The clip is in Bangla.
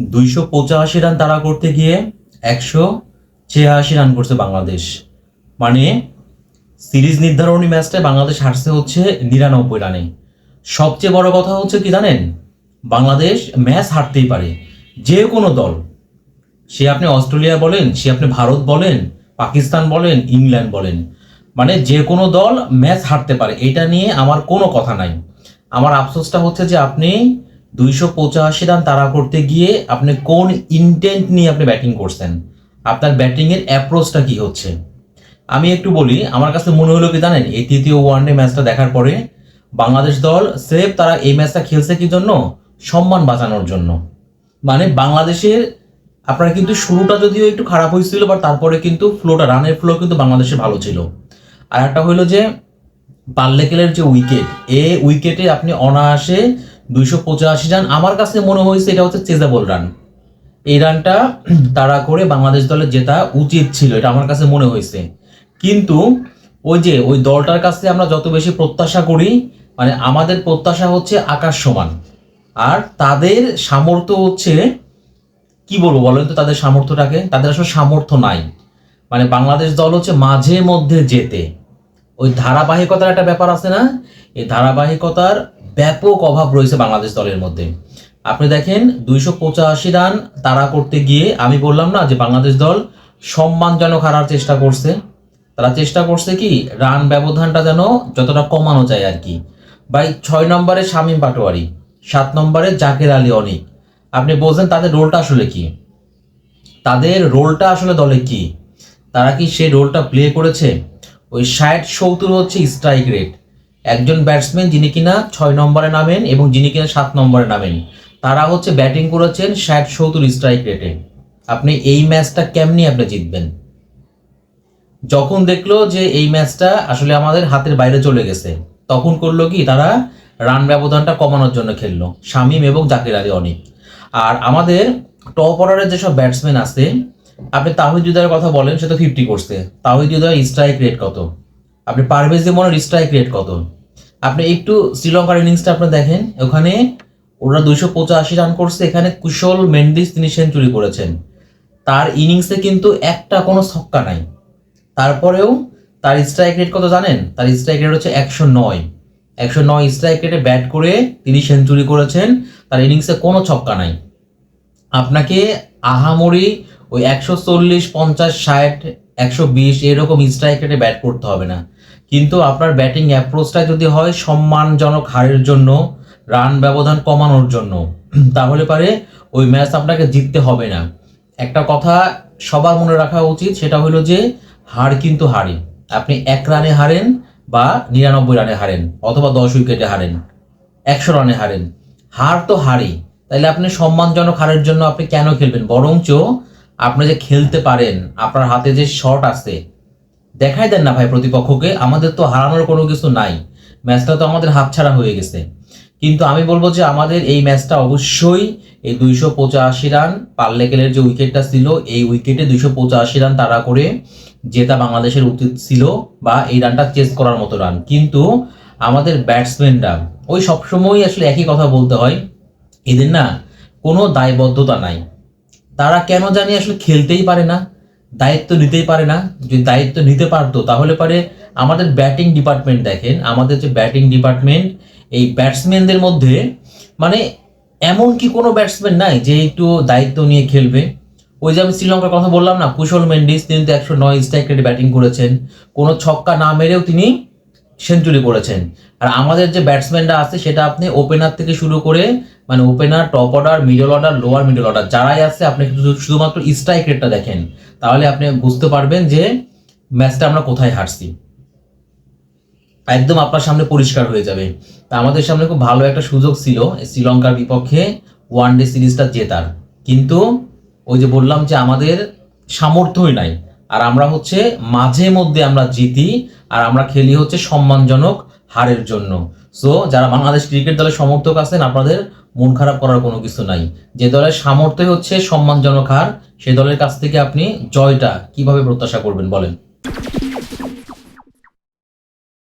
দুইশো পঁচাশি রান তারা করতে গিয়ে একশো ছিয়াশি রান করছে বাংলাদেশ। মানে সিরিজ নির্ধারণী ম্যাচটায় বাংলাদেশ হারছে হচ্ছে নিরানব্বই রানে। সবচেয়ে বড় কথা হচ্ছে কি জানেন? বাংলাদেশ ম্যাচ হারতেই পারে। যে কোনো দল। সে আপনি অস্ট্রেলিয়া বলেন, সে আপনি ভারত বলেন, পাকিস্তান বলেন, ইংল্যান্ড বলেন। মানে যে কোনো দল ম্যাচ হারতে পারে। এটা নিয়ে আমার কোনো কথা নাই। আমার আফসোসটা হচ্ছে যে আপনি দুইশো পঁচাশি রান তাড়া করতে গিয়ে আপনি কোন ইন্টেন্ট নিয়ে আপনি ব্যাটিং করছেন? আপনার ব্যাটিংয়ের অ্যাপ্রোচটা কি হচ্ছে? আমি একটু বলি, আমার কাছে মনে হলো কি জানেন, এই তৃতীয় ওয়ানডে ম্যাচটা দেখার পরে বাংলাদেশ দল সেফ তারা এই ম্যাচটা খেলছে কি জন্য? সম্মান বাঁচানোর জন্য। মানে বাংলাদেশের, আপনার কিন্তু শুরুটা যদিও একটু খারাপ হয়েছিল বা তারপরে কিন্তু ফ্লোটা রানের ফ্লো কিন্তু বাংলাদেশে ভালো ছিল। আর একটা হইল যে, পাল্লেকেলের যে উইকেট এ উইকেটে আপনি অনায়াসে দুইশো পঁচাশি রান। আমার কাছে মনে হয়েছে এটা হচ্ছে চেজাবল রান। এই রানটা তারা করে বাংলাদেশ দলের জেতা উচিত ছিল, এটা আমার কাছে মনে হয়েছে। কিন্তু ওই যে, ওই দলটার কাছে আমরা যত বেশি প্রত্যাশা করি মানে আমাদের প্রত্যাশা হচ্ছে আকাশ সমান। আর তাদের সামর্থ্য হচ্ছে, কি বলব বলেন তো তাদের সামর্থ্যটাকে? তাদের আসলে সামর্থ্য নাই। মানে বাংলাদেশ দল হচ্ছে মাঝে মধ্যে যেতে ওই ধারাবাহিকতার একটা ব্যাপার আছে না? এই ধারাবাহিকতার ব্যাপক অভাব রয়েছে বাংলাদেশ দলের মধ্যে। আপনি দেখেন দুইশো পঁচাশি রান তারা করতে গিয়ে আমি বললাম না যে বাংলাদেশ দল সম্মানজনক হারার চেষ্টা করছে। তারা চেষ্টা করছে কি রান ব্যবধানটা যেন যতটা কমানো যায় আর কি। বাই ছয় নম্বরে শামীম পাটোয়ারি, সাত নম্বরে জাকের আলী অনিক। আপনি বলছেন তাদের রোলটা আসলে কি? তাদের রোলটা আসলে দলে কি? তারা কি সেই রোলটা প্লে করেছে? ওই ষাট সত্তর হচ্ছে স্ট্রাইক রেট একজন ব্যাটসম্যান যিনি কিনা ছয় নম্বরে নামেন এবং যিনি কিনা সাত নম্বরে নামেন। তারা হচ্ছে ব্যাটিং করেছেন ষাট সত্তর স্ট্রাইক রেটে আপনি এই ম্যাচটা কেমনি আপনি জিতবেন? যখন দেখল যে এই ম্যাচটা আসলে আমাদের হাতের বাইরে চলে গেছে, তখন করল কি, তারা রান ব্যবধানটা কমানোর জন্য খেললো, শামীম এবং জাকির আলী অনেক। আর আমাদের টপ অর্ডারের যেসব ব্যাটসম্যান আছে, আপনি তাহিদ উদয়ের কথা বলেন, সে তো ফিফটি করছে। তাহিদ উদয়ের স্ট্রাইক রেট কত? আপনি পারভেজ মনের স্ট্রাইক রেট কত? আপনি একটু শ্রীলঙ্কার ইনিংসটা আপনি দেখেন। ওখানে ওরা দুইশো পঁচাশি রান করছে। এখানে কুশল মেন্ডিস তিনি সেঞ্চুরি করেছেন। তার ইনিংসে কিন্তু একটা কোনো ছক্কা নাই। তারপরেও তার স্ট্রাইক রেট কত জানেন? তার স্ট্রাইক রেট হচ্ছে একশো নয়। একশো নয় স্ট্রাইক রেটে ব্যাট করে তিনি সেঞ্চুরি করেছেন। তার ইনিংসে কোনো ছক্কা নাই। আপনাকে আহামরি ওই একশো চল্লিশ, পঞ্চাশ, ষাট, একশো বিশ এরকম স্ট্রাইক রেটে ব্যাট করতে হবে না। কিন্তু আপনার ব্যাটিং অ্যাপ্রোচটা যদি হয় সম্মানজনক হারের জন্য রান ব্যবধান কমানোর জন্য, তাহলে পারে ওই ম্যাচ আপনাকে জিততে হবে না। একটা কথা সবার মনে রাখা উচিত, সেটা হলো যে হার কিন্তু হারে আপনি এক রানে হারেন বা নিরানব্বই রানে হারেন, অথবা দশ উইকেটে হারেন, একশো রানে হারেন। হার তো হারই। তাইলে আপনি সম্মানজনক হারের জন্য আপনি কেন খেলবেন? বরঞ্চ আপনি যে খেলতে পারেন, আপনার হাতে যে শট আছে দেখাই দেন না ভাই প্রতিপক্ষকে, আমাদের তো হারানোর কোনো কিছু নাই। ম্যাচটা তো আমাদের হাতছাড়া হয়ে গেছে। কিন্তু আমি বলব যে আমাদের এই ম্যাচটা অবশ্যই এই দুইশো পঁচাশি রান পাল্লেকেলের যে উইকেটটা ছিল, এই উইকেটে দুইশো পঁচাশি রান তারা করে যেটা বাংলাদেশের উচিত ছিল বা এই রানটা চেস করার মতো রান। কিন্তু আমাদের ব্যাটসম্যানরা, ওই সবসময় আসলে একই কথা বলতে হয়, এদের না কোনো দায়বদ্ধতা নাই। তারা কেন জানি আসলে খেলতেই পারে না। দায়িত্ব নিতেই পারে না। যদি দায়িত্ব নিতে পারতো, তাহলে পারে আমাদের ব্যাটিং ডিপার্টমেন্ট দেখেন, আমাদের যে ব্যাটিং ডিপার্টমেন্ট এই ব্যাটসম্যানদের মধ্যে মানে এমন কি কোনো ব্যাটসম্যান নাই যে একটু দায়িত্ব নিয়ে খেলবে? ওই যে আমি শ্রীলঙ্কার কথা বললাম না, কুশল মেন্ডিস, তিনি তো একশো নয় স্ট্রাইক রেটে ব্যাটিং করেছেন। কোনো ছক্কা না মেরেও তিনি সেঞ্চুরি করেছেন। আর আমাদের যে ব্যাটসম্যানরা আছে, সেটা আপনি ওপেনার থেকে শুরু করে মানে opener top order middle order lower middle order যারাই আছে, আপনি শুধু- শুধুমাত্র স্ট্রাইক রেটটা দেখেন। তাহলে আপনি বুঝতে পারবেন যে ম্যাচটা আমরা কোথায় হারছি। একদম আপনার সামনে পরিষ্কার হয়ে যাবে। তা আমাদের সামনে খুব ভালো একটা সুযোগ ছিল শ্রীলঙ্কার বিপক্ষে ওয়ান ডে সিরিজটা জেতার। কিন্তু ওই যে বললাম যে আমাদের সামর্থ্যই নাই। আর আমরা হচ্ছে মাঝে মধ্যে আমরা জিতি আর আমরা খেলি হচ্ছে সম্মানজনক হারের জন্য। সো যারা বাংলাদেশ ক্রিকেট দলের সমর্থক আছেন, আপনাদের মন খারাপ করার কোনো কিছু নাই। যে দলের সামর্থ্য হচ্ছে সম্মানজনক হার, সে দলের কাছ থেকে আপনি জয়টা কীভাবে প্রত্যাশা করবেন বলেন?